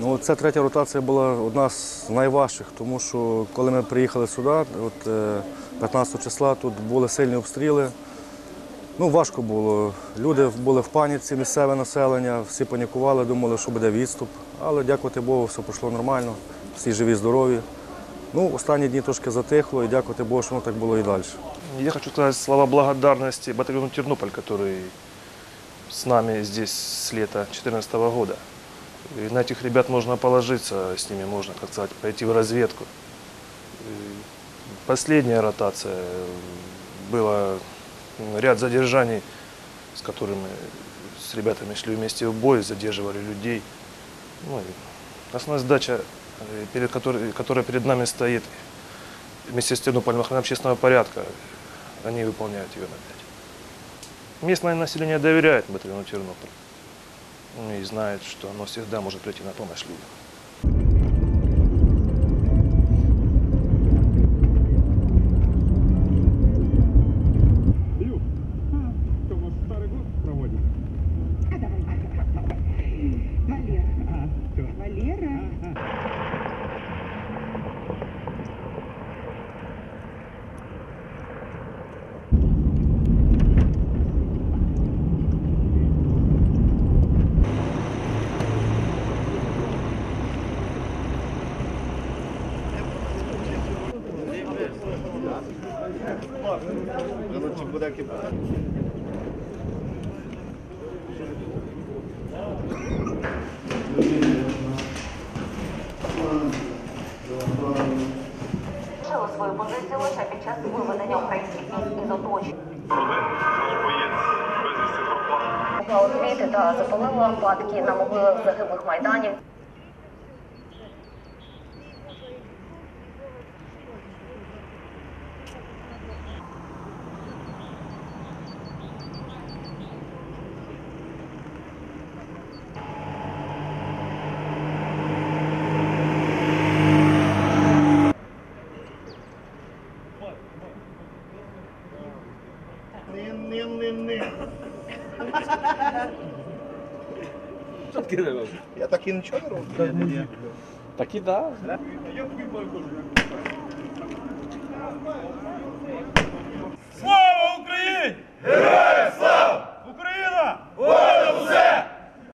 Ну, ця третя ротація була одна з найважчих, тому що коли ми приїхали сюди, от, е, 15 числа, тут були сильні обстріли. Ну, важко було. Люди були в паніці, місцеве населення, всі панікували, думали, що буде відступ. Але дякувати Богу, все пройшло нормально, всі живі, здорові. Ну, останні дні трошки затихло і дякувати Богу, що воно так було і далі. Я хочу сказать слова благодарности батальону Тернополь, который с нами здесь с лета 2014 года. И на этих ребят можно положиться, с ними можно, как сказать, пойти в разведку. Последняя ротация было м, ряд задержаний, с которыми с ребятами шли вместе в бой, задерживали людей. Ну, основная задача, э, перед которой, которая перед нами стоит, вместе с Тернополем охрана общественного порядка, они выполняют ее на пять. Местное население доверяет батальону Тернополь ну, и знает, что оно всегда может прийти на помощь людям. Залишили свою позицію лише під час виведення українських військ із оточення. На могилах загиблих майданів. Я так і нічого не роблю. Так і да. Слава